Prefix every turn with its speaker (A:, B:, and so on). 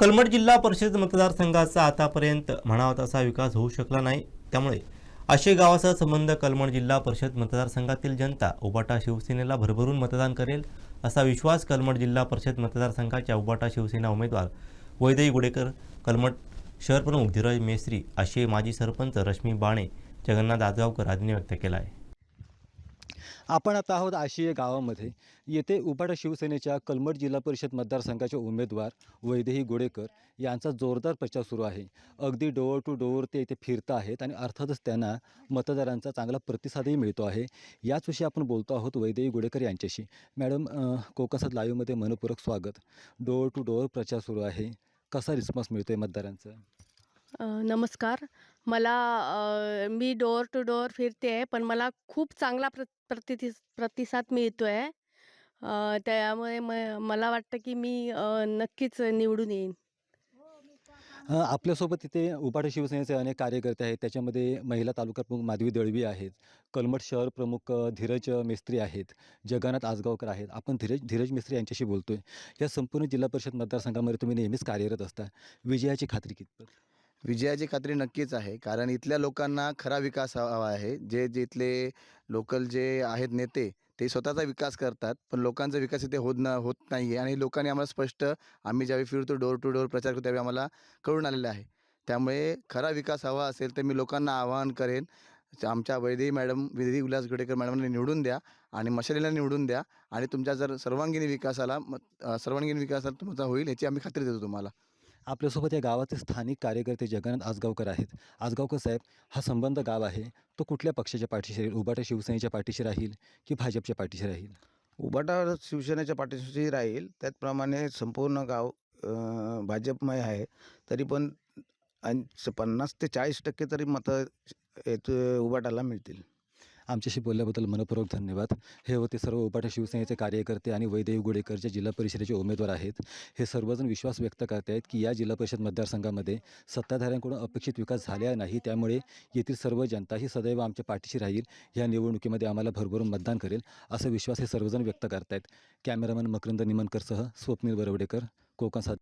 A: कलमड जिल्हा परिषद मतदारसंघाचा आतापर्यंत म्हणावा तसा विकास होऊ शकला नाही. त्यामुळे आशे गावाचा संबंध कलमड जिल्हा परिषद मतदारसंघातील जनता उबाटा शिवसेनेला भरभरून मतदान करेल असा विश्वास कलमड जिल्हा परिषद मतदारसंघाच्या उबाटा शिवसेना उमेदवार वैदई गुडेकर कलमठ शहरप्रमुख धीरज मेस्त्री आशे माजी सरपंच रश्मी बाणे जगन्नाथ आजगावकर आदींनी व्यक्त केला आहे
B: आपण आता आहोत आशिया गावामध्ये. येथे उबाटा शिवसेनेच्या कलमट जिल्हा परिषद मतदारसंघाचे उमेदवार वैदेही गोडेकर यांचा जोरदार प्रचार सुरू आहे. अगदी डोअर टू डोअर ते इथे फिरत आहेत आणि अर्थातच त्यांना मतदारांचा चांगला प्रतिसादही मिळतो आहे. याच विषयी आपण बोलतो आहोत वैदेही गोडेकर यांच्याशी. मॅडम कोकासात लाईव्हमध्ये मनपूरक स्वागत. डोअर टू डोअर प्रचार सुरू आहे. कसा रिस्पॉन्स मिळतो आहे मतदारांचा?
C: नमस्कार. मला मी डोअर टू डोअर फिरते आहे पण मला खूप चांगला प्र प्रतिति प्रतिसाद मिळतो आहे त्यामुळे म मला वाटतं की मी नक्कीच निवडून येईन.
B: आपल्यासोबत इथे उबाटा शिवसेनेचे अनेक कार्यकर्ते आहेत. त्याच्यामध्ये महिला तालुका प्रमुख माधवी दळवी आहेत. कलमट शहर प्रमुख धीरज मिस्त्री आहेत. जगन्नाथ आजगावकर आहेत. आपण धीरज धीरज मिस्त्री यांच्याशी बोलतोय. या संपूर्ण जिल्हा परिषद मतदारसंघामध्ये तुम्ही नेहमीच कार्यरत असता. विजयाची खात्री कितपत?
D: विजयाची खात्री नक्कीच आहे. कारण इथल्या लोकांना खरा विकास हवा आहे. जे जे इथले लोकल जे आहेत नेते ते स्वतःचा विकास करतात. पण लोकांचा विकास इथे होत न होत नाही आहे आणि लोकांनी आम्हाला स्पष्ट आम्ही ज्यावेळी फिरतो डोर टू डोर प्रचार करतो त्यावेळी आम्हाला कळून आलेलं आहे. त्यामुळे खरा विकास हवा असेल तर मी लोकांना आवाहन करेन. आमच्या वैदेही मॅडम विधी उल्हास गोडेकर मॅडमने निवडून द्या आणि मशालीला निवडून द्या आणि तुमच्या जर सर्वांगीण विकासाला सर्वांगीण विकासाला तुमचा होईल याची आम्ही खात्री देतो तुम्हाला.
B: आपल्यासोबत या गावाचे स्थानिक कार्यकर्ते जगन्नाथ आजगावकर आहेत. आजगावकर साहेब हा संबंध गाव आहे. तो कुठल्या पक्षाच्या पाठीशी राहील? उबाटा शिवसेनेच्या पाठीशी राहील की भाजपच्या पाठीशी राहील?
E: उबाटा शिवसेनेच्या पाठीशी राहील. त्याचप्रमाणे संपूर्ण गाव भाजपमय आहे. तरी पण पन्नास ते चाळीस टक्के तरी मतं याच उबाटाला मिळतील.
B: आमच्याशी बोलल्याबद्दल मनपूर्वक धन्यवाद. हे होते सर्व उपाठ्या शिवसेनेचे कार्यकर्ते आणि वैदेव गुडेकर जे जिल्हा परिषदेचे उमेदवार आहेत. हे सर्वजण विश्वास व्यक्त करत आहेत की या जिल्हा परिषद मतदारसंघामध्ये सत्ताधाऱ्यांकडून अपेक्षित विकास झाला नाही. त्यामुळे येथील सर्व जनता ही सदैव आमच्या पाठीशी राहील. या निवडणुकीमध्ये आम्हाला भरभरून मतदान करेल असा विश्वास हे सर्वजण व्यक्त करत आहेत कॅमेरामॅन मकरंद निमनकरसह स्वप्नील बरवडेकर कोकण साध